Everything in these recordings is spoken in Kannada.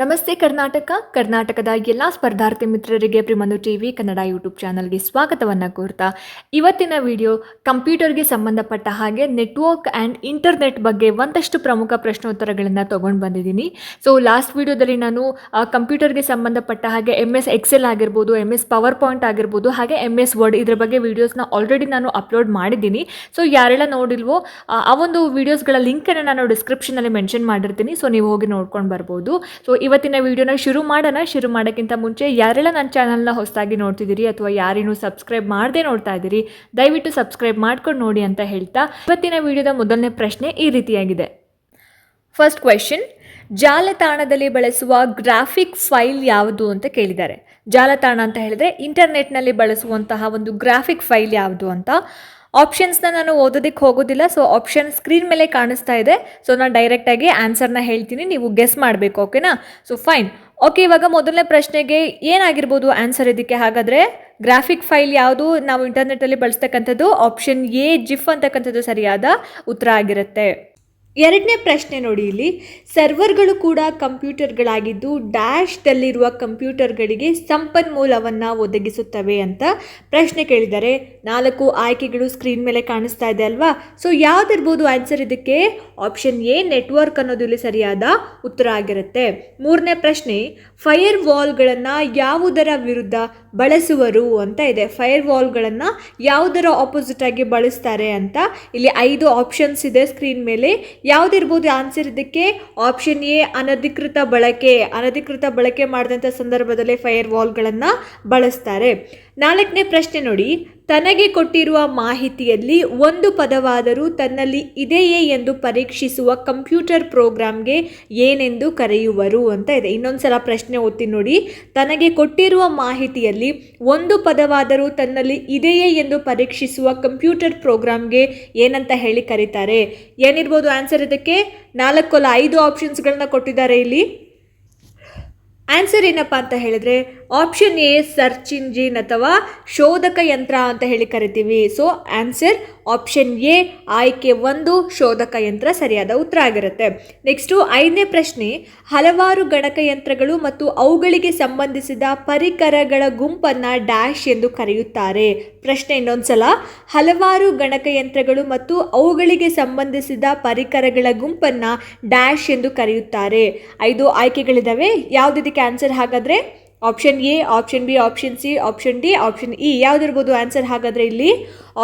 ನಮಸ್ತೆ ಕರ್ನಾಟಕ. ಕರ್ನಾಟಕದ ಎಲ್ಲ ಸ್ಪರ್ಧಾರ್ಥಿ ಮಿತ್ರರಿಗೆ ಪ್ರಿಮನು ಟಿ ವಿ ಕನ್ನಡ ಯೂಟ್ಯೂಬ್ ಚಾನಲ್ಗೆ ಸ್ವಾಗತವನ್ನು ಕೋರ್ತಾ ಇವತ್ತಿನ ವಿಡಿಯೋ ಕಂಪ್ಯೂಟರ್ಗೆ ಸಂಬಂಧಪಟ್ಟ ಹಾಗೆ ನೆಟ್ವರ್ಕ್ ಆ್ಯಂಡ್ ಇಂಟರ್ನೆಟ್ ಬಗ್ಗೆ ಒಂದಷ್ಟು ಪ್ರಮುಖ ಪ್ರಶ್ನೋತ್ತರಗಳನ್ನು ತೊಗೊಂಡು ಬಂದಿದ್ದೀನಿ. ಸೊ, ಲಾಸ್ಟ್ ವಿಡಿಯೋದಲ್ಲಿ ನಾನು ಕಂಪ್ಯೂಟರ್ಗೆ ಸಂಬಂಧಪಟ್ಟ ಹಾಗೆ ಎಂ ಎಸ್ ಎಕ್ಸೆಲ್ ಆಗಿರ್ಬೋದು ಎಂ ಎಸ್ ಪವರ್ ಪಾಯಿಂಟ್ ಆಗಿರ್ಬೋದು, ಹಾಗೆ ಎಂ ಎಸ್ ವರ್ಡ್ ಇದ್ರ ಬಗ್ಗೆ ವೀಡಿಯೋಸ್ನ ಆಲ್ರೆಡಿ ನಾನು ಅಪ್ಲೋಡ್ ಮಾಡಿದ್ದೀನಿ. ಸೊ, ಯಾರೆಲ್ಲ ನೋಡಿಲ್ವೋ, ಆ ಒಂದು ವೀಡಿಯೋಸ್ಗಳ ಲಿಂಕನ್ನು ನಾನು ಡಿಸ್ಕ್ರಿಪ್ಷನಲ್ಲಿ ಮೆನ್ಷನ್ ಮಾಡಿರ್ತೀನಿ. ಸೊ, ನೀವು ಹೋಗಿ ನೋಡ್ಕೊಂಡು ಬರ್ಬೋದು. ಸೊ ಇವತ್ತಿನ ವಿಡಿಯೋನ ಶುರು ಮಾಡೋಣ. ಶುರು ಮಾಡೋಕ್ಕಿಂತ ಮುಂಚೆ ಯಾರೆಲ್ಲ ನನ್ನ ಚಾನಲ್ನ ಹೊಸದಾಗಿ ನೋಡ್ತಿದ್ದೀರಿ ಅಥವಾ ಯಾರೇನು ಸಬ್ಸ್ಕ್ರೈಬ್ ಮಾಡದೆ ನೋಡ್ತಾ ಇದ್ದೀರಿ, ದಯವಿಟ್ಟು ಸಬ್ಸ್ಕ್ರೈಬ್ ಮಾಡ್ಕೊಂಡು ನೋಡಿ ಅಂತ ಹೇಳ್ತಾ ಇವತ್ತಿನ ವಿಡಿಯೋದ ಮೊದಲನೇ ಪ್ರಶ್ನೆ ಈ ರೀತಿಯಾಗಿದೆ. ಫಸ್ಟ್ ಕ್ವೆಶನ್ ಜಾಲತಾಣದಲ್ಲಿ ಬಳಸುವ ಗ್ರಾಫಿಕ್ ಫೈಲ್ ಯಾವುದು ಅಂತ ಕೇಳಿದ್ದಾರೆ. ಜಾಲತಾಣ ಅಂತ ಹೇಳಿದ್ರೆ ಇಂಟರ್ನೆಟ್ನಲ್ಲಿ ಬಳಸುವಂತಹ ಒಂದು ಗ್ರಾಫಿಕ್ ಫೈಲ್ ಯಾವುದು ಅಂತ? ಆಪ್ಷನ್ಸ್ನ ನಾನು ಓದೋದಕ್ಕೆ ಹೋಗೋದಿಲ್ಲ. ಸೊ ಆಪ್ಷನ್ ಸ್ಕ್ರೀನ್ ಮೇಲೆ ಕಾಣಿಸ್ತಾ ಇದೆ. ಸೊ ನಾನು ಡೈರೆಕ್ಟಾಗಿ ಆನ್ಸರ್ನ ಹೇಳ್ತೀನಿ. ನೀವು ಗೆಸ್ ಮಾಡಬೇಕು ಓಕೆನಾ ಸೊ ಫೈನ್ ಓಕೆ ಇವಾಗ ಮೊದಲನೇ ಪ್ರಶ್ನೆಗೆ ಏನಾಗಿರ್ಬೋದು ಆನ್ಸರ್ ಇದಕ್ಕೆ? ಹಾಗಾದರೆ ಗ್ರಾಫಿಕ್ ಫೈಲ್ ಯಾವುದು? ನಾವು ಇಂಟರ್ನೆಟ್ಟಲ್ಲಿ ಬಳಸ್ತಕ್ಕಂಥದ್ದು ಆಪ್ಷನ್ ಎ ಜಿಫ್ ಅಂತಕ್ಕಂಥದ್ದು ಸರಿಯಾದ ಉತ್ತರ ಆಗಿರುತ್ತೆ. ಎರಡನೇ ಪ್ರಶ್ನೆ ನೋಡಿ ಇಲ್ಲಿ. ಸರ್ವರ್ಗಳು ಕೂಡ ಕಂಪ್ಯೂಟರ್ಗಳಾಗಿದ್ದು ಡ್ಯಾಶ್ದಲ್ಲಿರುವ ಕಂಪ್ಯೂಟರ್ಗಳಿಗೆ ಸಂಪನ್ಮೂಲವನ್ನು ಒದಗಿಸುತ್ತವೆ ಅಂತ ಪ್ರಶ್ನೆ ಕೇಳಿದ್ದಾರೆ ನಾಲ್ಕು ಆಯ್ಕೆಗಳು ಸ್ಕ್ರೀನ್ ಮೇಲೆ ಕಾಣಿಸ್ತಾ ಇದೆ ಅಲ್ವಾ? ಸೊ ಯಾವ್ದಿರ್ಬೋದು ಆನ್ಸರ್ ಇದಕ್ಕೆ? ಆಪ್ಷನ್ ಎ, ನೆಟ್ವರ್ಕ್ ಅನ್ನೋದು ಇಲ್ಲಿ ಸರಿಯಾದ ಉತ್ತರ ಆಗಿರುತ್ತೆ. ಮೂರನೇ ಪ್ರಶ್ನೆ ಫೈರ್ ವಾಲ್ಗಳನ್ನು ಯಾವುದರ ವಿರುದ್ಧ ಬಳಸುವರು ಅಂತ ಇದೆ. ಫೈರ್ ವಾಲ್ಗಳನ್ನು ಯಾವುದರ ಆಪೋಸಿಟ್ ಆಗಿ ಬಳಸ್ತಾರೆ ಅಂತ ಇಲ್ಲಿ ಐದು ಆಪ್ಷನ್ಸ್ ಇದೆ ಸ್ಕ್ರೀನ್ ಮೇಲೆ. ಯಾವುದಿರ್ಬೋದು ಆನ್ಸರ್ ಇದಕ್ಕೆ ಆಪ್ಷನ್ ಎ, ಅನಧಿಕೃತ ಬಳಕೆ. ಅನಧಿಕೃತ ಬಳಕೆ ಮಾಡಿದಂಥ ಸಂದರ್ಭದಲ್ಲಿ ಫೈರ್ ವಾಲ್ಗಳನ್ನು ಬಳಸ್ತಾರೆ. ನಾಲ್ಕನೇ ಪ್ರಶ್ನೆ ನೋಡಿ. ತನಗೆ ಕೊಟ್ಟಿರುವ ಮಾಹಿತಿಯಲ್ಲಿ ಒಂದು ಪದವಾದರೂ ತನ್ನಲ್ಲಿ ಇದೆಯೇ ಎಂದು ಪರೀಕ್ಷಿಸುವ ಕಂಪ್ಯೂಟರ್ ಪ್ರೋಗ್ರಾಮ್ಗೆ ಏನೆಂದು ಕರೆಯುವರು ಅಂತ ಇದೆ. ಇನ್ನೊಂದು ಸಲ ಪ್ರಶ್ನೆ ಓದ್ತೀನಿ ನೋಡಿ. ತನಗೆ ಕೊಟ್ಟಿರುವ ಮಾಹಿತಿಯಲ್ಲಿ ಒಂದು ಪದವಾದರೂ ತನ್ನಲ್ಲಿ ಇದೆಯೇ ಎಂದು ಪರೀಕ್ಷಿಸುವ ಕಂಪ್ಯೂಟರ್ ಪ್ರೋಗ್ರಾಮ್ಗೆ ಏನಂತ ಹೇಳಿ ಕರೀತಾರೆ. ಏನಿರ್ಬೋದು ಆನ್ಸರ್ ಇದಕ್ಕೆ? ನಾಲ್ಕಲ್ಲ ಐದು ಆಪ್ಷನ್ಸ್ಗಳನ್ನ ಕೊಟ್ಟಿದ್ದಾರೆ ಇಲ್ಲಿ. ಆನ್ಸರ್ ಏನಪ್ಪ ಅಂತ ಹೇಳಿದ್ರೆ ಆಪ್ಷನ್ ಎ ಸರ್ಚ್ ಇಂಜಿನ್ ಅಥವಾ ಶೋಧಕ ಯಂತ್ರ ಅಂತ ಹೇಳಿ ಕರಿತೀವಿ. ಸೊ ಆನ್ಸರ್ ಆಪ್ಷನ್ ಎ ಆಯ್ಕೆ ಒಂದು, ಶೋಧಕ ಯಂತ್ರ ಸರಿಯಾದ ಉತ್ತರ ಆಗಿರುತ್ತೆ. ನೆಕ್ಸ್ಟು ಐದನೇ ಪ್ರಶ್ನೆ, ಹಲವಾರು ಗಣಕಯಂತ್ರಗಳು ಮತ್ತು ಅವುಗಳಿಗೆ ಸಂಬಂಧಿಸಿದ ಪರಿಕರಗಳ ಗುಂಪನ್ನು ಡ್ಯಾಶ್ ಎಂದು ಕರೆಯುತ್ತಾರೆ. ಪ್ರಶ್ನೆ ಇನ್ನೊಂದ್ಸಲ, ಹಲವಾರು ಗಣಕಯಂತ್ರಗಳು ಮತ್ತು ಅವುಗಳಿಗೆ ಸಂಬಂಧಿಸಿದ ಪರಿಕರಗಳ ಗುಂಪನ್ನು ಡ್ಯಾಶ್ ಎಂದು ಕರೆಯುತ್ತಾರೆ. ಐದು ಆಯ್ಕೆಗಳಿದ್ದಾವೆ ಯಾವುದಿದಕ್ಕೆ ಆನ್ಸರ್ ಹಾಗಾದರೆ? Option A option B option C option D option E ಯಾವುದಿರ್ಬೋದು answer ಹಾಗಾದರೆ ಇಲ್ಲಿ?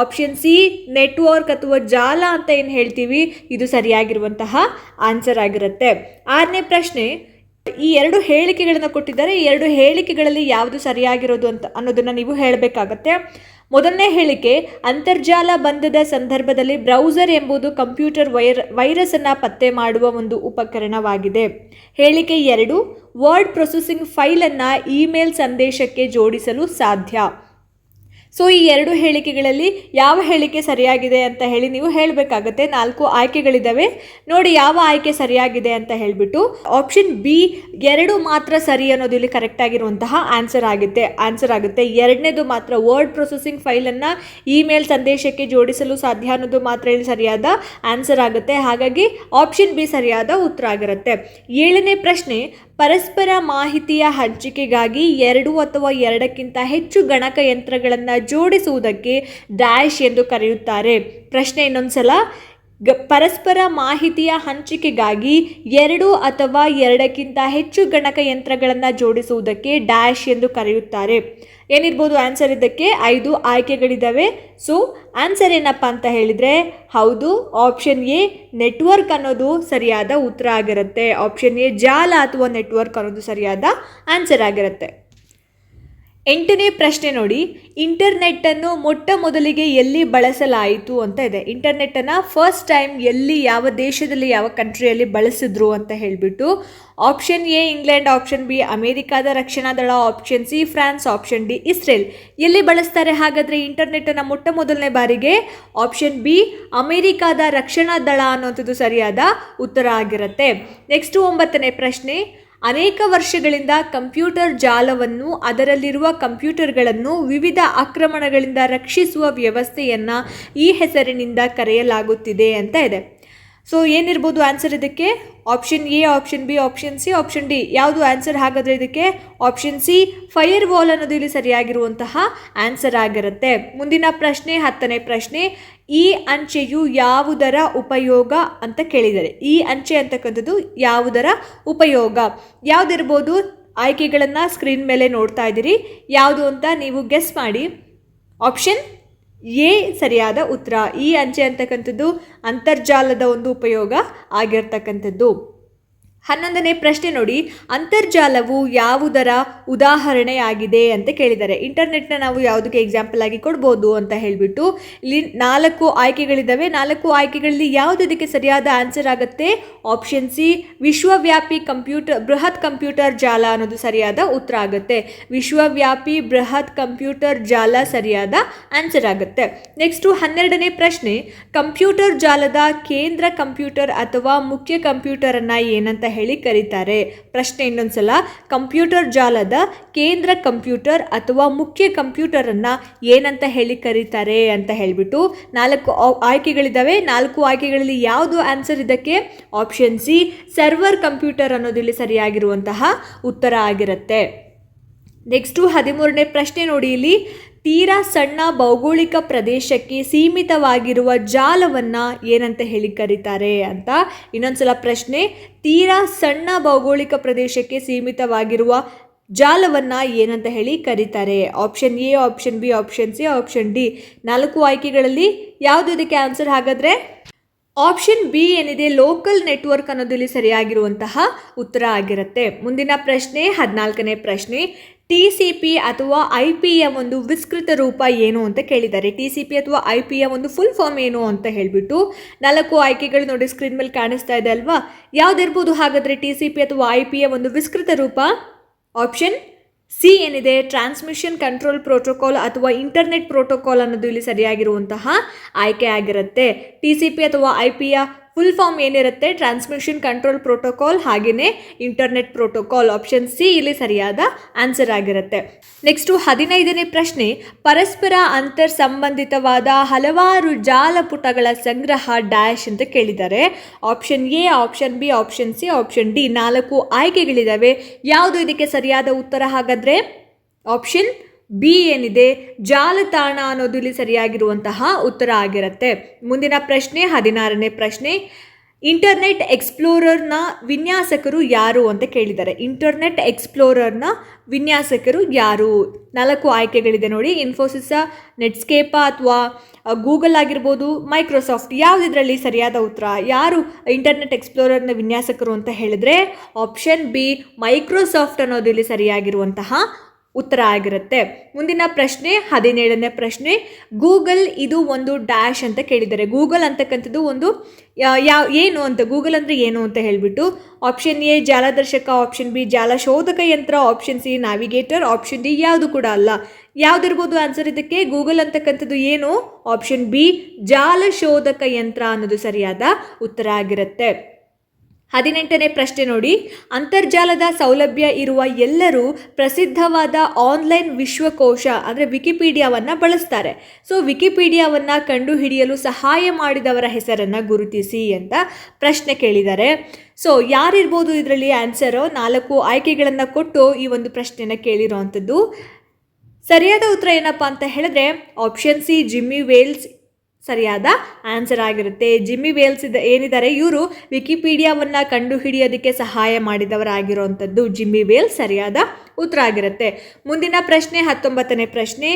ಆಪ್ಷನ್ ಸಿ ನೆಟ್ವರ್ಕ್ ಅಥವಾ ಜಾಲ ಅಂತ ಏನು ಹೇಳ್ತೀವಿ? ಇದು ಸರಿಯಾಗಿರುವಂತಹ ಆನ್ಸರ್ ಆಗಿರುತ್ತೆ. ಆರನೇ ಪ್ರಶ್ನೆ, ಈ ಎರಡು ಹೇಳಿಕೆಗಳನ್ನು ಕೊಟ್ಟಿದ್ದಾರೆ. ಎರಡು ಹೇಳಿಕೆಗಳಲ್ಲಿ ಯಾವುದು ಸರಿಯಾಗಿರೋದು ಅಂತ ಅನ್ನೋದನ್ನು ನೀವು ಹೇಳಬೇಕಾಗತ್ತೆ. ಮೊದಲನೇ ಹೇಳಿಕೆ, ಅಂತರ್ಜಾಲ ಬಂಧದ ಸಂದರ್ಭದಲ್ಲಿ ಬ್ರೌಸರ್ ಎಂಬುದು ಕಂಪ್ಯೂಟರ್ ವೈರ್ ವೈರಸನ್ನು ಪತ್ತೆ ಮಾಡುವ ಒಂದು ಉಪಕರಣವಾಗಿದೆ. ಹೇಳಿಕೆ ಎರಡು, ವರ್ಡ್ ಪ್ರೊಸೆಸಿಂಗ್ ಫೈಲನ್ನು ಇಮೇಲ್ ಸಂದೇಶಕ್ಕೆ ಜೋಡಿಸಲು ಸಾಧ್ಯ. ಸೊ ಈ ಎರಡು ಹೇಳಿಕೆಗಳಲ್ಲಿ ಯಾವ ಹೇಳಿಕೆ ಸರಿಯಾಗಿದೆ ಅಂತ ಹೇಳಿ ನೀವು ಹೇಳಬೇಕಾಗತ್ತೆ. ನಾಲ್ಕು ಆಯ್ಕೆಗಳಿದ್ದಾವೆ ನೋಡಿ ಯಾವ ಆಯ್ಕೆ ಸರಿಯಾಗಿದೆ ಅಂತ ಹೇಳಿಬಿಟ್ಟು ಆಪ್ಷನ್ ಬಿ ಎರಡು ಮಾತ್ರ ಸರಿ ಅನ್ನೋದು ಇಲ್ಲಿ ಕರೆಕ್ಟ್ ಆಗಿರುವಂತಹ ಆನ್ಸರ್ ಆಗುತ್ತೆ. ಆನ್ಸರ್ ಆಗುತ್ತೆ. ಎರಡನೇದು ಮಾತ್ರ ವರ್ಡ್ ಪ್ರೊಸೆಸಿಂಗ್ ಫೈಲನ್ನು ಇಮೇಲ್ ಸಂದೇಶಕ್ಕೆ ಜೋಡಿಸಲು ಸಾಧ್ಯ ಅನ್ನೋದು ಮಾತ್ರ ಇಲ್ಲಿ ಸರಿಯಾದ ಆನ್ಸರ್ ಆಗುತ್ತೆ. ಹಾಗಾಗಿ ಆಪ್ಷನ್ ಬಿ ಸರಿಯಾದ ಉತ್ತರ ಆಗಿರುತ್ತೆ. ಏಳನೇ ಪ್ರಶ್ನೆ, ಪರಸ್ಪರ ಮಾಹಿತಿಯ ಹಂಚಿಕೆಗಾಗಿ ಎರಡು ಅಥವಾ ಎರಡಕ್ಕಿಂತ ಹೆಚ್ಚು ಗಣಕಯಂತ್ರಗಳನ್ನು ಜೋಡಿಸುವುದಕ್ಕೆ ಡ್ಯಾಶ್ ಎಂದು ಕರೆಯುತ್ತಾರೆ. ಪ್ರಶ್ನೆ ಇನ್ನೊಂದ್ಸಲ. ಗ, ಪರಸ್ಪರ ಮಾಹಿತಿಯ ಹಂಚಿಕೆಗಾಗಿ ಎರಡು ಅಥವಾ ಎರಡಕ್ಕಿಂತ ಹೆಚ್ಚು ಗಣಕಯಂತ್ರಗಳನ್ನು ಜೋಡಿಸುವುದಕ್ಕೆ ಡ್ಯಾಶ್ ಎಂದು ಕರೆಯುತ್ತಾರೆ. ಏನಿರ್ಬೋದು ಆನ್ಸರ್ ಇದಕ್ಕೆ? ಐದು ಆಯ್ಕೆಗಳಿದ್ದಾವೆ ಸೊ, ಆನ್ಸರ್ ಏನಪ್ಪ ಅಂತ ಹೇಳಿದರೆ, ಹೌದು, ಆಪ್ಷನ್ ಎ, ನೆಟ್ವರ್ಕ್ ಅನ್ನೋದು ಸರಿಯಾದ ಉತ್ತರ ಆಗಿರುತ್ತೆ. ಆಪ್ಷನ್ ಎ, ಜಾಲ ಅಥವಾ ನೆಟ್ವರ್ಕ್ ಅನ್ನೋದು ಸರಿಯಾದ ಆನ್ಸರ್ ಆಗಿರುತ್ತೆ. ಎಂಟನೇ ಪ್ರಶ್ನೆ ನೋಡಿ. ಇಂಟರ್ನೆಟ್ಟನ್ನು ಮೊಟ್ಟ ಮೊದಲಿಗೆ ಎಲ್ಲಿ ಬಳಸಲಾಯಿತು ಅಂತ ಇದೆ. ಇಂಟರ್ನೆಟ್ಟನ್ನು ಫಸ್ಟ್ ಟೈಮ್ ಎಲ್ಲಿ ಯಾವ ದೇಶದಲ್ಲಿ ಯಾವ ಕಂಟ್ರಿಯಲ್ಲಿ ಬಳಸಿದ್ರು ಅಂತ ಹೇಳಿಬಿಟ್ಟು option A England option B ಅಮೇರಿಕಾದ ರಕ್ಷಣಾ ದಳ option C France option D Israel ಎಲ್ಲಿ ಬಳಸ್ತಾರೆ ಹಾಗಾದರೆ ಇಂಟರ್ನೆಟ್ಟನ್ನು ಮೊಟ್ಟ ಮೊದಲನೇ ಬಾರಿಗೆ? ಆಪ್ಷನ್ ಬಿ ಅಮೇರಿಕಾದ ರಕ್ಷಣಾ ದಳ ಅನ್ನೋಂಥದ್ದು ಸರಿಯಾದ ಉತ್ತರ ಆಗಿರುತ್ತೆ. ನೆಕ್ಸ್ಟ್ ಒಂಬತ್ತನೇ ಪ್ರಶ್ನೆ ಅನೇಕ ವರ್ಷಗಳಿಂದ ಕಂಪ್ಯೂಟರ್ ಜಾಲವನ್ನು, ಅದರಲ್ಲಿರುವ ಕಂಪ್ಯೂಟರ್ಗಳನ್ನು ವಿವಿಧ ಆಕ್ರಮಣಗಳಿಂದ ರಕ್ಷಿಸುವ ವ್ಯವಸ್ಥೆಯನ್ನು ಈ ಹೆಸರಿನಿಂದ ಕರೆಯಲಾಗುತ್ತಿದೆ ಅಂತ ಇದೆ. ಸೊ ಏನಿರ್ಬೋದು ಆನ್ಸರ್ ಇದಕ್ಕೆ? Option A option B option C option D ಯಾವುದು ಆನ್ಸರ್ ಹಾಗಾದರೆ ಇದಕ್ಕೆ? ಆಪ್ಷನ್ ಸಿ ಫೈರ್ ವಾಲ್ ಅನ್ನೋದು ಇಲ್ಲಿ ಸರಿಯಾಗಿರುವಂತಹ ಆನ್ಸರ್ ಆಗಿರುತ್ತೆ. ಮುಂದಿನ ಪ್ರಶ್ನೆ, ಹತ್ತನೇ ಪ್ರಶ್ನೆ. ಈ ಅಂಚೆಯು ಯಾವುದರ ಉಪಯೋಗ ಅಂತ ಕೇಳಿದ್ದಾರೆ. ಈ ಅಂಚೆ ಅಂತಕ್ಕಂಥದ್ದು ಯಾವುದರ ಉಪಯೋಗ? ಯಾವುದಿರ್ಬೋದು? ಆಯ್ಕೆಗಳನ್ನು ಸ್ಕ್ರೀನ್ ಮೇಲೆ ನೋಡ್ತಾ ಇದ್ದೀರಿ. ಯಾವುದು ಅಂತ ನೀವು ಗೆಸ್ ಮಾಡಿ. ಆಪ್ಷನ್ ಎ ಸರಿಯಾದ ಉತ್ತರ. ಈ ಅಂಚೆ ಅಂತಕ್ಕಂಥದ್ದು ಅಂತರ್ಜಾಲದ ಒಂದು ಉಪಯೋಗ ಆಗಿರ್ತಕ್ಕಂಥದ್ದು. ಹನ್ನೊಂದನೇ ಪ್ರಶ್ನೆ ನೋಡಿ, ಅಂತರ್ಜಾಲವು ಯಾವುದರ ಉದಾಹರಣೆಯಾಗಿದೆ ಅಂತ ಕೇಳಿದ್ದಾರೆ. ಇಂಟರ್ನೆಟ್ನ ನಾವು ಯಾವುದಕ್ಕೆ ಎಕ್ಸಾಂಪಲ್ ಆಗಿ ಕೊಡ್ಬೋದು ಅಂತ ಹೇಳಿಬಿಟ್ಟು, ಇಲ್ಲಿ ನಾಲ್ಕು ಆಯ್ಕೆಗಳಿದ್ದಾವೆ. ನಾಲ್ಕು ಆಯ್ಕೆಗಳಲ್ಲಿ ಯಾವುದು ಇದಕ್ಕೆ ಸರಿಯಾದ ಆನ್ಸರ್ ಆಗುತ್ತೆ? ಆಪ್ಷನ್ ಸಿ ವಿಶ್ವವ್ಯಾಪಿ ಕಂಪ್ಯೂಟರ್ ಬೃಹತ್ ಕಂಪ್ಯೂಟರ್ ಜಾಲ ಅನ್ನೋದು ಸರಿಯಾದ ಉತ್ತರ ಆಗುತ್ತೆ. ವಿಶ್ವವ್ಯಾಪಿ, ಬೃಹತ್ ಕಂಪ್ಯೂಟರ್ ಜಾಲ ಸರಿಯಾದ ಆನ್ಸರ್ ಆಗುತ್ತೆ. ನೆಕ್ಸ್ಟು ಹನ್ನೆರಡನೇ ಪ್ರಶ್ನೆ, ಕಂಪ್ಯೂಟರ್ ಜಾಲದ ಕೇಂದ್ರ ಕಂಪ್ಯೂಟರ್ ಅಥವಾ ಮುಖ್ಯ ಕಂಪ್ಯೂಟರ್ ಅನ್ನ ಏನಂತ ಹೇಳಿ ಕರೀತಾರೆ. ಪ್ರಶ್ನೆ ಇನ್ನೊಂದ್ಸಲ, ಕಂಪ್ಯೂಟರ್ ಜಾಲದ ಕೇಂದ್ರ ಕಂಪ್ಯೂಟರ್ ಅಥವಾ ಮುಖ್ಯ ಕಂಪ್ಯೂಟರ್ ಅನ್ನ ಏನಂತ ಹೇಳಿ ಕರೀತಾರೆ? ಅಂತ ಹೇಳಿಬಿಟ್ಟು ನಾಲ್ಕು ಆಯ್ಕೆಗಳಿದ್ದಾವೆ ನಾಲ್ಕು ಆಯ್ಕೆಗಳಲ್ಲಿ ಯಾವುದು ಆನ್ಸರ್ ಇದಕ್ಕೆ? ಆಪ್ಷನ್ ಸಿ, ಸರ್ವರ್ ಕಂಪ್ಯೂಟರ್ ಅನ್ನೋದಿಲ್ಲಿ ಸರಿಯಾಗಿರುವಂತಹ ಉತ್ತರ ಆಗಿರುತ್ತೆ. ನೆಕ್ಸ್ಟು ಹದಿಮೂರನೇ ಪ್ರಶ್ನೆ ನೋಡಿ ಇಲ್ಲಿ. ತೀರಾ ಸಣ್ಣ ಭೌಗೋಳಿಕ ಪ್ರದೇಶಕ್ಕೆ ಸೀಮಿತವಾಗಿರುವ ಜಾಲವನ್ನು ಏನಂತ ಹೇಳಿ ಕರೀತಾರೆ ಅಂತ ಇನ್ನೊಂದ್ಸಲ ಪ್ರಶ್ನೆ, ತೀರಾ ಸಣ್ಣ ಭೌಗೋಳಿಕ ಪ್ರದೇಶಕ್ಕೆ ಸೀಮಿತವಾಗಿರುವ ಜಾಲವನ್ನು ಏನಂತ ಹೇಳಿ ಕರೀತಾರೆ. Option A, option B, option C, option D ನಾಲ್ಕು ಆಯ್ಕೆಗಳಲ್ಲಿ ಯಾವುದು ಇದಕ್ಕೆ ಆನ್ಸರ್ ಹಾಗಾದರೆ? ಆಪ್ಷನ್ ಬಿ ಏನಿದೆ, ಲೋಕಲ್ ನೆಟ್ವರ್ಕ್ ಅನ್ನೋದಿಲ್ಲಿ ಸರಿಯಾಗಿರುವಂತಹ ಉತ್ತರ ಆಗಿರುತ್ತೆ. ಮುಂದಿನ ಪ್ರಶ್ನೆ, ಹದಿನಾಲ್ಕನೇ ಪ್ರಶ್ನೆ. ಟಿ ಸಿ ಪಿ ಅಥವಾ ಐ ಪಿಯ ಒಂದು ವಿಸ್ತೃತ ರೂಪ ಏನು ಅಂತ ಕೇಳಿದ್ದಾರೆ. ಟಿ ಸಿ ಪಿ ಅಥವಾ ಐ ಪಿಯ ಒಂದು ಫುಲ್ ಫಾರ್ಮ್ ಏನು ಅಂತ ಹೇಳಿಬಿಟ್ಟು ನಾಲ್ಕು ಆಯ್ಕೆಗಳು ನೋಡಿ ಸ್ಕ್ರೀನ್ ಮೇಲೆ ಕಾಣಿಸ್ತಾ ಇದೆ ಅಲ್ವಾ? ಯಾವುದಿರ್ಬೋದು ಹಾಗಾದರೆ ಟಿ ಸಿ ಪಿ ಅಥವಾ ಐ ಪಿಯ ಒಂದು ವಿಸ್ತೃತ ರೂಪ? ಆಪ್ಷನ್ ಸಿ ಏನಿದೆ? ಟ್ರಾನ್ಸ್ಮಿಷನ್ ಕಂಟ್ರೋಲ್ ಪ್ರೋಟೋಕಾಲ್ ಅಥವಾ ಇಂಟರ್ನೆಟ್ ಪ್ರೋಟೋಕಾಲ್ ಅನ್ನೋದು ಇಲ್ಲಿ ಸರಿಯಾಗಿರುವಂತಹ ಆಯ್ಕೆ ಆಗಿರುತ್ತೆ. ಟಿ ಅಥವಾ ಐ ಪಿಯ ಫುಲ್ ಫಾರ್ಮ್ ಏನಿರುತ್ತೆ? ಟ್ರಾನ್ಸ್ಮಿಷನ್ ಕಂಟ್ರೋಲ್ ಪ್ರೋಟೋಕಾಲ್ ಹಾಗೆಯೇ ಇಂಟರ್ನೆಟ್ ಪ್ರೋಟೋಕಾಲ್ ಆಪ್ಷನ್ ಸಿ ಇಲ್ಲಿ ಸರಿಯಾದ ಆನ್ಸರ್ ಆಗಿರುತ್ತೆ. ನೆಕ್ಸ್ಟು ಹದಿನೈದನೇ ಪ್ರಶ್ನೆ, ಪರಸ್ಪರ ಅಂತರ್ ಸಂಬಂಧಿತವಾದ ಹಲವಾರು ಜಾಲಪುಟಗಳ ಸಂಗ್ರಹ ಡ್ಯಾಶ್ ಅಂತ ಕೇಳಿದ್ದಾರೆ option A option B option C option D ನಾಲ್ಕು ಆಯ್ಕೆಗಳಿದ್ದಾವೆ ಯಾವುದು ಇದಕ್ಕೆ ಸರಿಯಾದ ಉತ್ತರ ಹಾಗಾದರೆ? ಆಪ್ಷನ್ ಬಿ ಏನಿದೆ? ಜಾಲತಾಣ ಅನ್ನೋದು ಇಲ್ಲಿ ಸರಿಯಾಗಿರುವಂತಹ ಉತ್ತರ ಆಗಿರುತ್ತೆ. ಮುಂದಿನ ಪ್ರಶ್ನೆ, ಹದಿನಾರನೇ ಪ್ರಶ್ನೆ. ಇಂಟರ್ನೆಟ್ ಎಕ್ಸ್ಪ್ಲೋರರ್ನ ವಿನ್ಯಾಸಕರು ಯಾರು ಅಂತ ಕೇಳಿದ್ದಾರೆ. ಇಂಟರ್ನೆಟ್ ಎಕ್ಸ್ಪ್ಲೋರರ್ನ ವಿನ್ಯಾಸಕರು ಯಾರು? ನಾಲ್ಕು ಆಯ್ಕೆಗಳಿದೆ ನೋಡಿ. ಇನ್ಫೋಸಿಸ, ನೆಟ್ಸ್ಕೇಪ ಅಥವಾ ಗೂಗಲ್ ಆಗಿರ್ಬೋದು, ಮೈಕ್ರೋಸಾಫ್ಟ್, ಯಾವುದಿದ್ರಲ್ಲಿ ಸರಿಯಾದ ಉತ್ತರ? ಯಾರು ಇಂಟರ್ನೆಟ್ ಎಕ್ಸ್ಪ್ಲೋರರ್ನ ವಿನ್ಯಾಸಕರು ಅಂತ ಹೇಳಿದ್ರೆ, ಆಪ್ಷನ್ ಬಿ ಮೈಕ್ರೋಸಾಫ್ಟ್ ಅನ್ನೋದು ಇಲ್ಲಿ ಸರಿಯಾಗಿರುವಂತಹ ಉತ್ತರ ಆಗಿರುತ್ತೆ. ಮುಂದಿನ ಪ್ರಶ್ನೆ, ಹದಿನೇಳನೇ ಪ್ರಶ್ನೆ. ಗೂಗಲ್ ಇದು ಒಂದು ಡ್ಯಾಶ್ ಅಂತ ಕೇಳಿದ್ದಾರೆ. ಗೂಗಲ್ ಅಂತಕ್ಕಂಥದ್ದು ಒಂದು ಯಾವ ಏನು ಅಂತ, ಗೂಗಲ್ ಅಂದರೆ ಏನು ಅಂತ ಹೇಳಿಬಿಟ್ಟು ಆಪ್ಷನ್ ಎ ಜಾಲದರ್ಶಕ ಆಪ್ಷನ್ ಬಿ ಜಾಲ ಶೋಧಕ ಯಂತ್ರ option C navigator option D ಯಾವುದು ಕೂಡ ಅಲ್ಲ. ಯಾವುದಿರ್ಬೋದು ಆನ್ಸರ್ ಇದಕ್ಕೆ? ಗೂಗಲ್ ಅಂತಕ್ಕಂಥದ್ದು ಏನು? ಆಪ್ಷನ್ ಬಿ ಜಾಲ ಶೋಧಕ ಯಂತ್ರ ಅನ್ನೋದು ಸರಿಯಾದ ಉತ್ತರ ಆಗಿರುತ್ತೆ. ಹದಿನೆಂಟನೇ ಪ್ರಶ್ನೆ ನೋಡಿ. ಅಂತರ್ಜಾಲದ ಸೌಲಭ್ಯ ಇರುವ ಎಲ್ಲರೂ ಪ್ರಸಿದ್ಧವಾದ ಆನ್ಲೈನ್ ವಿಶ್ವಕೋಶ ಅಂದರೆ ವಿಕಿಪೀಡಿಯಾವನ್ನು ಬಳಸ್ತಾರೆ. ಸೊ, ವಿಕಿಪೀಡಿಯಾವನ್ನು ಕಂಡುಹಿಡಿಯಲು ಸಹಾಯ ಮಾಡಿದವರ ಹೆಸರನ್ನು ಗುರುತಿಸಿ ಅಂತ ಪ್ರಶ್ನೆ ಕೇಳಿದ್ದಾರೆ. ಸೊ, ಯಾರಿರ್ಬೋದು ಇದರಲ್ಲಿ ಆನ್ಸರು ನಾಲ್ಕು ಆಯ್ಕೆಗಳನ್ನು ಕೊಟ್ಟು ಈ ಒಂದು ಪ್ರಶ್ನೆನ ಕೇಳಿರೋ ಸರಿಯಾದ ಉತ್ತರ ಏನಪ್ಪ ಅಂತ ಹೇಳಿದ್ರೆ, ಆಪ್ಷನ್ ಸಿ ಜಿಮ್ಮಿ ವೇಲ್ಸ್ ಸರಿಯಾದ ಆನ್ಸರ್ ಆಗಿರುತ್ತೆ. ಜಿಮ್ಮಿ ವೇಲ್ಸ್ ಇದ, ಏನಿದ್ದಾರೆ? ಇವರು ವಿಕಿಪೀಡಿಯಾವನ್ನು ಕಂಡುಹಿಡಿಯೋದಕ್ಕೆ ಸಹಾಯ ಮಾಡಿದವರಾಗಿರುವಂಥದ್ದು ಜಿಮ್ಮಿ ವೇಲ್ಸ್ ಸರಿಯಾದ ಉತ್ತರ ಆಗಿರುತ್ತೆ. ಮುಂದಿನ ಪ್ರಶ್ನೆ, ಹತ್ತೊಂಬತ್ತನೇ ಪ್ರಶ್ನೆ.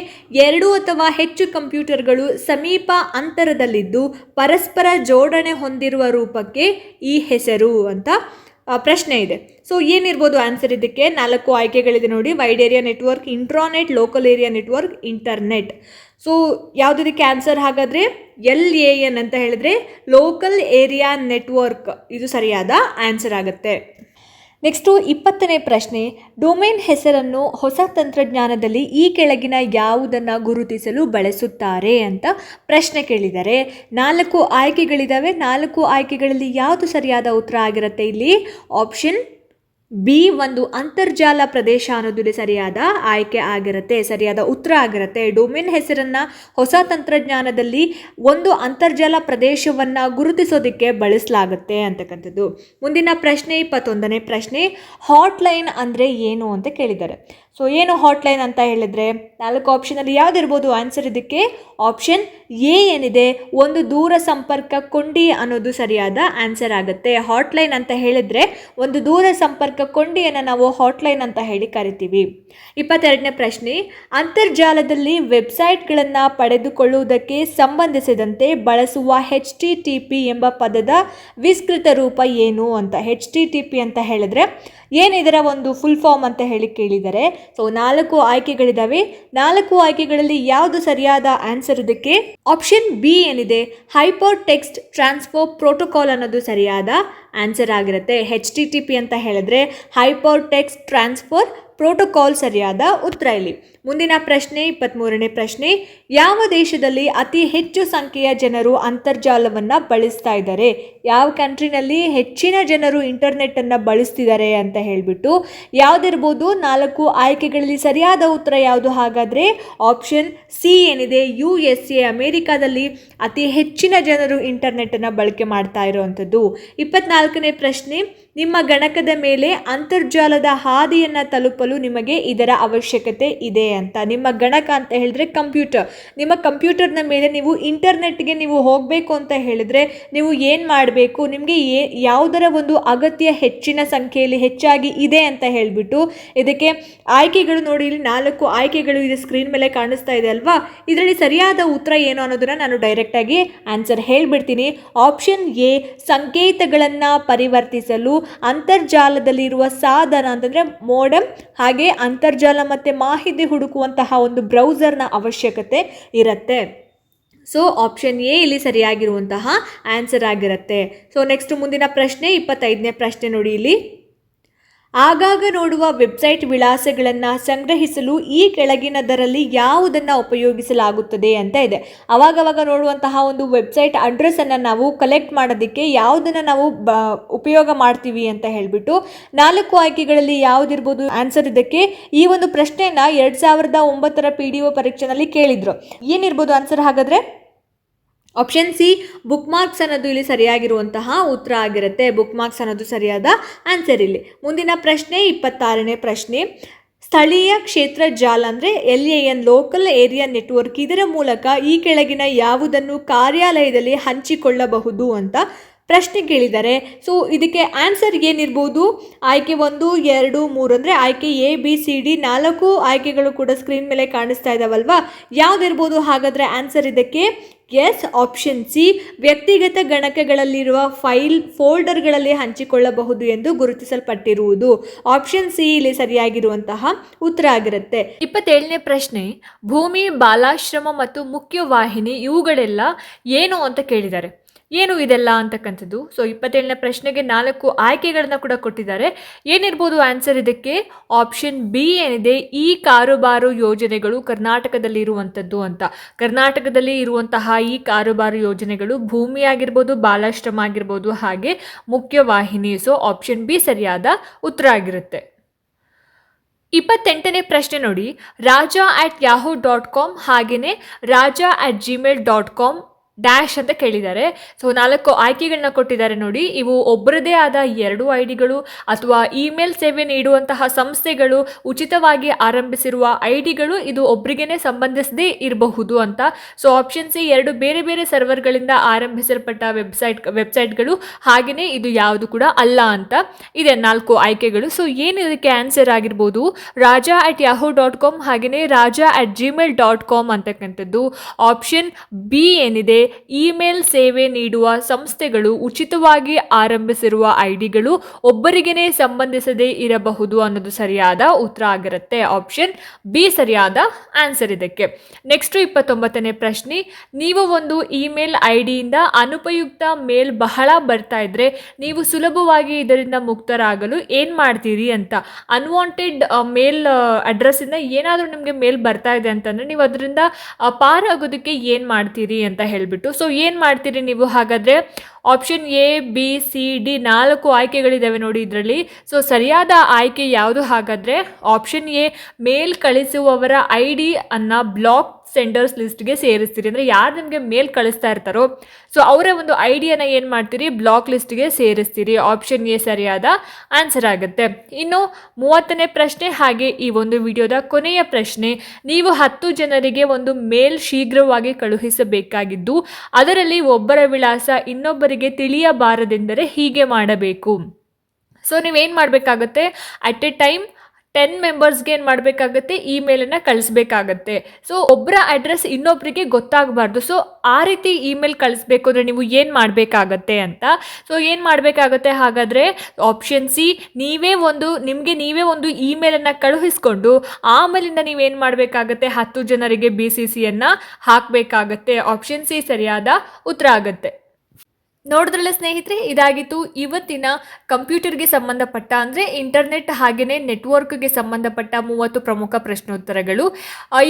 ಎರಡು ಅಥವಾ ಹೆಚ್ಚು ಕಂಪ್ಯೂಟರ್ಗಳು ಸಮೀಪ ಅಂತರದಲ್ಲಿದ್ದು ಪರಸ್ಪರ ಜೋಡಣೆ ಹೊಂದಿರುವ ರೂಪಕ್ಕೆ ಈ ಹೆಸರು ಅಂತ ಪ್ರಶ್ನೆ ಇದೆ. ಸೊ ಏನಿರ್ಬೋದು ಆನ್ಸರ್ ಇದಕ್ಕೆ? ನಾಲ್ಕು ಆಯ್ಕೆಗಳಿದೆ ನೋಡಿ. Wide area network intranet local area network internet so ಯಾವುದಕ್ಕೆ ಆನ್ಸರ್ ಹಾಗಾದರೆ? ಎಲ್ ಎ ಎನ್ ಅಂತ ಹೇಳಿದ್ರೆ ಲೋಕಲ್ ಏರಿಯಾ ನೆಟ್ವರ್ಕ್ ಇದು ಸರಿಯಾದ ಆನ್ಸರ್ ಆಗುತ್ತೆ. ನೆಕ್ಸ್ಟು ಇಪ್ಪತ್ತನೇ ಪ್ರಶ್ನೆ, ಡೊಮೇನ್ ಹೆಸರನ್ನು ಹೊಸ ತಂತ್ರಜ್ಞಾನದಲ್ಲಿ ಈ ಕೆಳಗಿನ ಯಾವುದನ್ನು ಗುರುತಿಸಲು ಬಳಸುತ್ತಾರೆ ಅಂತ ಪ್ರಶ್ನೆ ಕೇಳಿದ್ದಾರೆ ನಾಲ್ಕು ಆಯ್ಕೆಗಳಿದ್ದಾವೆ ನಾಲ್ಕು ಆಯ್ಕೆಗಳಲ್ಲಿ ಯಾವುದು ಸರಿಯಾದ ಉತ್ತರ ಆಗಿರುತ್ತೆ ಇಲ್ಲಿ? ಆಪ್ಷನ್ ಬಿ ಒಂದು ಅಂತರ್ಜಾಲ ಪ್ರದೇಶ ಅನ್ನೋದು ಸರಿಯಾದ ಆಯ್ಕೆ ಆಗಿರುತ್ತೆ, ಸರಿಯಾದ ಉತ್ತರ ಆಗಿರುತ್ತೆ. ಡೊಮೇನ್ ಹೆಸರನ್ನ ಹೊಸ ತಂತ್ರಜ್ಞಾನದಲ್ಲಿ ಒಂದು ಅಂತರ್ಜಾಲ ಪ್ರದೇಶವನ್ನ ಗುರುತಿಸೋದಕ್ಕೆ ಬಳಸಲಾಗುತ್ತೆ ಅಂತಕ್ಕಂಥದ್ದು. ಮುಂದಿನ ಪ್ರಶ್ನೆ, ಇಪ್ಪತ್ತೊಂದನೇ ಪ್ರಶ್ನೆ, ಹಾಟ್ಲೈನ್ ಅಂದರೆ ಏನು ಅಂತ ಕೇಳಿದ್ದಾರೆ. ಸೊ ಏನು ಹಾಟ್ಲೈನ್ ಅಂತ ಹೇಳಿದ್ರೆ, ನಾಲ್ಕು ಆಪ್ಷನಲ್ಲಿ ಯಾವುದಿರ್ಬೋದು ಆನ್ಸರ್ ಇದಕ್ಕೆ ಆಪ್ಷನ್ ಎ ಏನಿದೆ, ಒಂದು ದೂರ ಸಂಪರ್ಕ ಕೊಂಡಿ ಅನ್ನೋದು ಸರಿಯಾದ ಆನ್ಸರ್ ಆಗುತ್ತೆ. ಹಾಟ್ಲೈನ್ ಅಂತ ಹೇಳಿದ್ರೆ, ಒಂದು ದೂರ ಸಂಪರ್ಕ ಕೊಂಡಿಯನ್ನು ನಾವು ಹಾಟ್ಲೈನ್ ಅಂತ ಹೇಳಿ ಕರಿತೀವಿ. ಇಪ್ಪತ್ತೆರಡನೇ ಪ್ರಶ್ನೆ, ಅಂತರ್ಜಾಲದಲ್ಲಿ ವೆಬ್ಸೈಟ್ಗಳನ್ನು ಪಡೆದುಕೊಳ್ಳುವುದಕ್ಕೆ ಸಂಬಂಧಿಸಿದಂತೆ ಬಳಸುವ ಹೆಚ್ ಟಿ ಟಿ ಪಿ ಎಂಬ ಪದದ ವಿಸ್ತೃತ ರೂಪ ಏನು ಅಂತ ಹೆಚ್ ಟಿ ಟಿ ಪಿ ಅಂತ ಹೇಳಿದ್ರೆ, ಏನಿದರ ಒಂದು ಫುಲ್ ಫಾರ್ಮ್ ಅಂತ ಹೇಳಿ ಕೇಳಿದ್ದಾರೆ ಸೊ ನಾಲ್ಕು ಆಯ್ಕೆಗಳಿದಾವೆ. ನಾಲ್ಕು ಆಯ್ಕೆಗಳಲ್ಲಿ ಯಾವುದು ಸರಿಯಾದ ಆನ್ಸರ್ ಇದಕ್ಕೆ? ಆಪ್ಷನ್ ಬಿ ಏನಿದೆ? ಹೈಪರ್ ಟೆಕ್ಸ್ಟ್ ಟ್ರಾನ್ಸ್ಫರ್ ಪ್ರೋಟೋಕಾಲ್ ಅನ್ನೋದು ಸರಿಯಾದ ಆನ್ಸರ್ ಆಗಿರುತ್ತೆ. ಹೆಚ್ ಟಿ ಟಿ ಪಿ ಅಂತ ಹೇಳಿದ್ರೆ ಹೈಪರ್ ಟೆಕ್ಸ್ಟ್ ಟ್ರಾನ್ಸ್ಫರ್ ಪ್ರೋಟೋಕಾಲ್ ಸರಿಯಾದ ಉತ್ತರ ಇಲ್ಲಿ. ಮುಂದಿನ ಪ್ರಶ್ನೆ ಇಪ್ಪತ್ತ್ಮೂರನೇ ಪ್ರಶ್ನೆ. ಯಾವ ದೇಶದಲ್ಲಿ ಅತಿ ಹೆಚ್ಚು ಸಂಖ್ಯೆಯ ಜನರು ಅಂತರ್ಜಾಲವನ್ನು ಬಳಸ್ತಾ ಇದ್ದಾರೆ? ಯಾವ ಕಂಟ್ರಿನಲ್ಲಿ ಹೆಚ್ಚಿನ ಜನರು ಇಂಟರ್ನೆಟ್ಟನ್ನು ಬಳಸ್ತಿದ್ದಾರೆ ಅಂತ ಹೇಳಿಬಿಟ್ಟು, ಯಾವುದಿರ್ಬೋದು ನಾಲ್ಕು ಆಯ್ಕೆಗಳಲ್ಲಿ ಸರಿಯಾದ ಉತ್ತರ ಯಾವುದು ಹಾಗಾದರೆ ಆಪ್ಷನ್ ಸಿ ಏನಿದೆ. ಯು ಎಸ್ ಎ, ಅಮೇರಿಕಾದಲ್ಲಿ ಅತಿ ಹೆಚ್ಚಿನ ಜನರು ಇಂಟರ್ನೆಟ್ಟನ್ನು ಬಳಕೆ ಮಾಡ್ತಾ ಇರುವಂಥದ್ದು ಇಪ್ಪತ್ನಾಲ್ಕನೇ ಪ್ರಶ್ನೆ, ನಿಮ್ಮ ಗಣಕದ ಮೇಲೆ ಅಂತರ್ಜಾಲದ ಹಾದಿಯನ್ನು ತಲುಪಲು ನಿಮಗೆ ಇದರ ಅವಶ್ಯಕತೆ ಇದೆ ಅಂತ. ನಿಮ್ಮ ಗಣಕ ಅಂತ ಹೇಳಿದ್ರೆ ಕಂಪ್ಯೂಟರ್. ನಿಮ್ಮ ಕಂಪ್ಯೂಟರ್ನ ಮೇಲೆ ನೀವು ಇಂಟರ್ನೆಟ್ಗೆ ನೀವು ಹೋಗಬೇಕು ಅಂತ ಹೇಳಿದ್ರೆ ನೀವು ಏನು ಮಾಡಬೇಕು? ನಿಮಗೆ ಏ, ಯಾವುದರ ಒಂದು ಅಗತ್ಯ ಹೆಚ್ಚಿನ ಸಂಖ್ಯೆಯಲ್ಲಿ ಹೆಚ್ಚಾಗಿ ಇದೆ ಅಂತ ಹೇಳಿಬಿಟ್ಟು ಇದಕ್ಕೆ ಆಯ್ಕೆಗಳು ನೋಡಿ, ಇಲ್ಲಿ ನಾಲ್ಕು ಆಯ್ಕೆಗಳು ಇದೆ ಸ್ಕ್ರೀನ್ ಮೇಲೆ ಕಾಣಿಸ್ತಾ ಇದೆ ಅಲ್ವಾ? ಇದರಲ್ಲಿ ಸರಿಯಾದ ಉತ್ತರ ಏನು ಅನ್ನೋದನ್ನ ನಾನು ಡೈರೆಕ್ಟಾಗಿ ಆನ್ಸರ್ ಹೇಳಿಬಿಡ್ತೀನಿ. ಆಪ್ಷನ್ ಎ ಸಂಕೇತಗಳನ್ನು ಪರಿವರ್ತಿಸಲು ಅಂತರ್ಜಾಲದಲ್ಲಿರುವ ಸಾಧನ ಅಂತಂದರೆ ಮೋಡಮ್ ಹಾಗೆ ಅಂತರ್ಜಾಲ ಮತ್ತು ಮಾಹಿತಿ ಹುಡುಕುವಂತಹ ಒಂದು ಬ್ರೌಸರ್ನ ಅವಶ್ಯಕತೆ ಇರುತ್ತೆ. ಸೊ ಆಪ್ಷನ್ ಎ ಇಲ್ಲಿ ಸರಿಯಾಗಿರುವಂತಹ ಆನ್ಸರ್ ಆಗಿರುತ್ತೆ. ಸೊ ನೆಕ್ಸ್ಟ್ ಮುಂದಿನ ಪ್ರಶ್ನೆ, ಇಪ್ಪತ್ತೈದನೇ ಪ್ರಶ್ನೆ ನೋಡಿ ಇಲ್ಲಿ. ಆಗಾಗ ನೋಡುವ ವೆಬ್ಸೈಟ್ ವಿಳಾಸಗಳನ್ನು ಸಂಗ್ರಹಿಸಲು ಈ ಕೆಳಗಿನದರಲ್ಲಿ ಯಾವುದನ್ನು ಉಪಯೋಗಿಸಲಾಗುತ್ತದೆ ಅಂತ ಇದೆ. ಅವಾಗವಾಗ ನೋಡುವಂತಹ ಒಂದು ವೆಬ್ಸೈಟ್ ಅಡ್ರೆಸ್ಸನ್ನು ನಾವು ಕಲೆಕ್ಟ್ ಮಾಡೋದಕ್ಕೆ ಯಾವುದನ್ನು ನಾವು ಬ, ಉಪಯೋಗ ಮಾಡ್ತೀವಿ ಅಂತ ಹೇಳಿಬಿಟ್ಟು ನಾಲ್ಕು ಆಯ್ಕೆಗಳಲ್ಲಿ ಯಾವುದಿರ್ಬೋದು ಆನ್ಸರ್ ಇದಕ್ಕೆ ಈ ಒಂದು ಪ್ರಶ್ನೆಯನ್ನು ಎರಡು ಸಾವಿರದ ಒಂಬತ್ತರ ಪಿ ಡಿ ಒ ಪರೀಕ್ಷೆನಲ್ಲಿ ಕೇಳಿದರು. ಏನಿರ್ಬೋದು ಆನ್ಸರ್ ಹಾಗಾದರೆ? ಆಪ್ಷನ್ ಸಿ ಬುಕ್ ಮಾರ್ಕ್ಸ್ ಅನ್ನೋದು ಇಲ್ಲಿ ಸರಿಯಾಗಿರುವಂತಹ ಉತ್ತರ ಆಗಿರುತ್ತೆ. ಬುಕ್ ಮಾರ್ಕ್ಸ್ ಅನ್ನೋದು ಸರಿಯಾದ ಆನ್ಸರ್ ಇಲ್ಲಿ. ಮುಂದಿನ ಪ್ರಶ್ನೆ, ಇಪ್ಪತ್ತಾರನೇ ಪ್ರಶ್ನೆ. ಸ್ಥಳೀಯ ಕ್ಷೇತ್ರ ಜಾಲ ಅಂದರೆ L A N local area network ಇದರ ಮೂಲಕ ಈ ಕೆಳಗಿನ ಯಾವುದನ್ನು ಕಾರ್ಯಾಲಯದಲ್ಲಿ ಹಂಚಿಕೊಳ್ಳಬಹುದು ಅಂತ ಪ್ರಶ್ನೆ ಕೇಳಿದ್ದಾರೆ. ಸೊ ಇದಕ್ಕೆ ಆನ್ಸರ್ ಏನಿರ್ಬೋದು? ಆಯ್ಕೆ ಒಂದು, ಎರಡು, ಮೂರು ಅಂದರೆ ಆಯ್ಕೆ ಎ ಬಿ ಸಿ ಡಿ ನಾಲ್ಕು ಆಯ್ಕೆಗಳು ಕೂಡ ಸ್ಕ್ರೀನ್ ಮೇಲೆ ಕಾಣಿಸ್ತಾ ಇದ್ದಾವಲ್ವಾ ಯಾವುದಿರ್ಬೋದು? ಹಾಗಾದರೆ ಆನ್ಸರ್ ಇದಕ್ಕೆ ಎಸ್ ಆಪ್ಷನ್ ಸಿ ವ್ಯಕ್ತಿಗತ ಗಣಕಗಳಲ್ಲಿರುವ ಫೈಲ್ ಫೋಲ್ಡರ್ಗಳಲ್ಲಿ ಹಂಚಿಕೊಳ್ಳಬಹುದು ಎಂದು ಗುರುತಿಸಲ್ಪಟ್ಟಿರುವುದು. ಆಪ್ಷನ್ ಸಿ ಇಲ್ಲಿ ಸರಿಯಾಗಿರುವಂತಹ ಉತ್ತರ ಆಗಿರುತ್ತೆ. ಇಪ್ಪತ್ತೇಳನೇ ಪ್ರಶ್ನೆ, ಭೂಮಿ, ಬಾಲಾಶ್ರಮ ಮತ್ತು ಮುಖ್ಯವಾಹಿನಿ ಇವುಗಳೆಲ್ಲ ಏನು ಅಂತ ಕೇಳಿದ್ದಾರೆ. ಏನು ಇದೆಲ್ಲ ಅಂತಕ್ಕಂಥದ್ದು? ಸೊ ಇಪ್ಪತ್ತೇಳನೇ ಪ್ರಶ್ನೆಗೆ ನಾಲ್ಕು ಆಯ್ಕೆಗಳನ್ನ ಕೂಡ ಕೊಟ್ಟಿದ್ದಾರೆ. ಏನಿರ್ಬೋದು ಆನ್ಸರ್ ಇದಕ್ಕೆ? ಆಪ್ಷನ್ ಬಿ ಏನಿದೆ? ಈ ಕಾರುಬಾರು ಯೋಜನೆಗಳು ಕರ್ನಾಟಕದಲ್ಲಿ ಇರುವಂಥದ್ದು ಅಂತ. ಕರ್ನಾಟಕದಲ್ಲಿ ಇರುವಂತಹ ಈ ಕಾರುಬಾರು ಯೋಜನೆಗಳು ಭೂಮಿ ಆಗಿರ್ಬೋದು ಬಾಲಾಶ್ರಮ ಆಗಿರ್ಬೋದು, ಹಾಗೆ ಮುಖ್ಯವಾಹಿನಿ ಸೊ ಆಪ್ಷನ್ ಬಿ ಸರಿಯಾದ ಉತ್ತರ ಆಗಿರುತ್ತೆ. ಇಪ್ಪತ್ತೆಂಟನೇ ಪ್ರಶ್ನೆ ನೋಡಿ. Raja at Yahoo dot com ಹಾಗೆಯೇ Raja at Gmail dot com dash ಅಂತ ಕೇಳಿದ್ದಾರೆ. ಸೊ ನಾಲ್ಕು ಆಯ್ಕೆಗಳನ್ನ ಕೊಟ್ಟಿದ್ದಾರೆ ನೋಡಿ. ಇವು ಒಬ್ಬರದೇ ಆದ ಎರಡು ಐ ಡಿಗಳು ಅಥವಾ ಇಮೇಲ್ ಸೇವೆ ನೀಡುವಂತಹ ಸಂಸ್ಥೆಗಳು ಉಚಿತವಾಗಿ ಆರಂಭಿಸಿರುವ ಐ ಡಿಗಳು ಇದು ಒಬ್ರಿಗೇನೆ ಸಂಬಂಧಿಸದೇ ಇರಬಹುದು ಅಂತ. ಸೊ ಆಪ್ಷನ್ ಸಿ ಎರಡು ಬೇರೆ ಬೇರೆ ಸರ್ವರ್ಗಳಿಂದ ಆರಂಭಿಸಲ್ಪಟ್ಟ ವೆಬ್ಸೈಟ್, ವೆಬ್ಸೈಟ್ಗಳು ಹಾಗೆಯೇ ಇದು ಯಾವುದು ಕೂಡ ಅಲ್ಲ ಅಂತ. ಇದೆ ನಾಲ್ಕು ಆಯ್ಕೆಗಳು. ಸೊ ಏನು ಇದಕ್ಕೆ ಆನ್ಸರ್ ಆಗಿರ್ಬೋದು? Raja at Yahoo dot com ಹಾಗೆಯೇ Raja at Gmail dot com ಅಂತಕ್ಕಂಥದ್ದು. ಆಪ್ಷನ್ ಬಿ ಏನಿದೆ? ಇಮೇಲ್ ಸೇವೆ ನೀಡುವ ಸಂಸ್ಥೆಗಳು ಉಚಿತವಾಗಿ ಆರಂಭಿಸಿರುವ ಐಡಿಗಳು ಡಿಗಳು ಒಬ್ಬರಿಗೇನೆ ಸಂಬಂಧಿಸದೇ ಇರಬಹುದು ಅನ್ನೋದು ಸರಿಯಾದ ಉತ್ತರ ಆಗಿರುತ್ತೆ. ಆಪ್ಷನ್ ಬಿ ಸರಿಯಾದ ಆನ್ಸರ್ ಇದಕ್ಕೆ. ನೆಕ್ಸ್ಟ್ ಇಪ್ಪತ್ತೊಂಬತ್ತನೇ ಪ್ರಶ್ನೆ, ನೀವು ಒಂದು ಇಮೇಲ್ ಐಡಿಯಿಂದ ಡಿಯಿಂದ ಅನುಪಯುಕ್ತ ಮೇಲ್ ಬಹಳ ಬರ್ತಾ ಇದ್ರೆ ನೀವು ಸುಲಭವಾಗಿ ಇದರಿಂದ ಮುಕ್ತರಾಗಲು ಏನು ಮಾಡ್ತೀರಿ ಅಂತ? ಅನ್ವಾಂಟೆಡ್ ಮೇಲ್ ಅಡ್ರೆಸ್ಸಿಂದ ಏನಾದರೂ ನಿಮಗೆ ಮೇಲ್ ಬರ್ತಾ ಇದೆ ಅಂತಂದರೆ ನೀವು ಅದರಿಂದ ಪಾರಾಗೋದಕ್ಕೆ ಏನು ಮಾಡ್ತೀರಿ ಅಂತ ಹೇಳ್ಬಿಟ್ಟು. ಹೇಳ್ಬಿಟ್ಟು. ಸೊ ಏನು ಮಾಡ್ತೀರಿ ನೀವು ಹಾಗಾದರೆ? Option A, B, C, D ನಾಲ್ಕು ಆಯ್ಕೆಗಳಿದ್ದಾವೆ ನೋಡಿ ಇದರಲ್ಲಿ. ಸೊ ಸರಿಯಾದ ಆಯ್ಕೆ ಯಾವುದು ಹಾಗಾದರೆ ಆಪ್ಷನ್ ಎ, ಮೇಲ್ ಕಳಿಸುವವರ ಐ ಡಿ ಅನ್ನು ಬ್ಲಾಕ್ ಸೆಂಡರ್ಸ್ ಲಿಸ್ಟ್ಗೆ ಸೇರಿಸ್ತೀರಿ. ಅಂದರೆ ಯಾರು ನಿಮಗೆ ಮೇಲ್ ಕಳಿಸ್ತಾ ಇರ್ತಾರೋ ಸೊ ಅವರ ಒಂದು ಐಡಿಯನ್ನು ಡಿಯನ್ನು ಏನು ಮಾಡ್ತೀರಿ, ಬ್ಲಾಕ್ ಲಿಸ್ಟ್ಗೆ ಸೇರಿಸ್ತೀರಿ. ಆಪ್ಷನ್ ಎ ಸರಿಯಾದ ಆನ್ಸರ್ ಆಗುತ್ತೆ. ಇನ್ನು ಮೂವತ್ತನೇ ಪ್ರಶ್ನೆ ಹಾಗೆ ಈ ಒಂದು ವಿಡಿಯೋದ ಕೊನೆಯ ಪ್ರಶ್ನೆ, ನೀವು ಹತ್ತು ಜನರಿಗೆ ಒಂದು ಮೇಲ್ ಶೀಘ್ರವಾಗಿ ಕಳುಹಿಸಬೇಕಾಗಿದ್ದು, ಅದರಲ್ಲಿ ಒಬ್ಬರ ವಿಳಾಸ ಇನ್ನೊಬ್ಬರಿಗೆ ತಿಳಿಯಬಾರದೆಂದರೆ ಹೀಗೆ ಮಾಡಬೇಕು. ಸೊ ನೀವೇನು ಮಾಡಬೇಕಾಗತ್ತೆ? ಅಟ್ ಎ ಟೈಮ್ ಟೆನ್ ಮೆಂಬರ್ಸ್ಗೆ ಏನು ಮಾಡಬೇಕಾಗತ್ತೆ? ಇಮೇಲನ್ನು ಕಳಿಸ್ಬೇಕಾಗತ್ತೆ. ಸೊ ಒಬ್ಬರ ಅಡ್ರೆಸ್ ಇನ್ನೊಬ್ಬರಿಗೆ ಗೊತ್ತಾಗಬಾರ್ದು. ಸೊ ಆ ರೀತಿ ಇಮೇಲ್ ಕಳಿಸ್ಬೇಕು ಅಂದರೆ ನೀವು ಏನು ಮಾಡಬೇಕಾಗತ್ತೆ ಅಂತ. ಸೊ ಏನು ಮಾಡಬೇಕಾಗತ್ತೆ? ಹಾಗಾದರೆ ಆಪ್ಷನ್ ಸಿ ನೀವೇ ಒಂದು, ನಿಮಗೆ ನೀವೇ ಒಂದು ಇಮೇಲನ್ನು ಕಳುಹಿಸ್ಕೊಂಡು ಆಮೇಲಿಂದ ನೀವೇನು ಮಾಡಬೇಕಾಗತ್ತೆ? ಹತ್ತು ಜನರಿಗೆ ಬಿ ಸಿ ಸಿಯನ್ನು ಹಾಕಬೇಕಾಗತ್ತೆ. ಆಪ್ಷನ್ ಸಿ ಸರಿಯಾದ ಉತ್ತರ ಆಗುತ್ತೆ. ನೋಡಿದ್ರಲ್ಲ ಸ್ನೇಹಿತರೆ, ಇದಾಗಿತ್ತು ಇವತ್ತಿನ ಕಂಪ್ಯೂಟರ್ಗೆ ಸಂಬಂಧಪಟ್ಟ, ಅಂದರೆ ಇಂಟರ್ನೆಟ್ ಹಾಗೆಯೇ ನೆಟ್ವರ್ಕ್ಗೆ ಸಂಬಂಧಪಟ್ಟ ಮೂವತ್ತು ಪ್ರಮುಖ ಪ್ರಶ್ನೋತ್ತರಗಳು.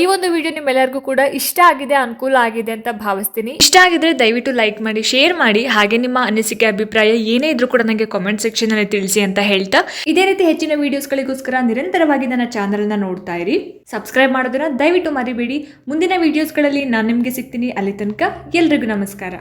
ಈ ಒಂದು ವಿಡಿಯೋ ನಿಮ್ಮೆಲ್ಲರಿಗೂ ಕೂಡ ಇಷ್ಟ ಆಗಿದೆ, ಅನುಕೂಲ ಆಗಿದೆ ಅಂತ ಭಾವಿಸ್ತೀನಿ. ಇಷ್ಟ ಆಗಿದ್ರೆ ದಯವಿಟ್ಟು ಲೈಕ್ ಮಾಡಿ, ಶೇರ್ ಮಾಡಿ, ಹಾಗೆ ನಿಮ್ಮ ಅನಿಸಿಕೆ, ಅಭಿಪ್ರಾಯ ಏನೇ ಇದ್ರೂ ಕೂಡ ನನಗೆ ಕಾಮೆಂಟ್ ಸೆಕ್ಷನಲ್ಲಿ ತಿಳಿಸಿ ಅಂತ ಹೇಳ್ತಾ. ಇದೇ ರೀತಿ ಹೆಚ್ಚಿನ ವಿಡಿಯೋಸ್ಗಳಿಗೋಸ್ಕರ ನಿರಂತರವಾಗಿ ನನ್ನ ಚಾನಲ್ನ ನೋಡ್ತಾ ಇರಿ. ಸಬ್ಸ್ಕ್ರೈಬ್ ಮಾಡೋದನ್ನ ದಯವಿಟ್ಟು ಮರಿಬೇಡಿ. ಮುಂದಿನ ವಿಡಿಯೋಸ್ಗಳಲ್ಲಿ ನಾನು ನಿಮಗೆ ಸಿಗ್ತೀನಿ. ಅಲ್ಲಿ ತನಕ ಎಲ್ರಿಗೂ ನಮಸ್ಕಾರ.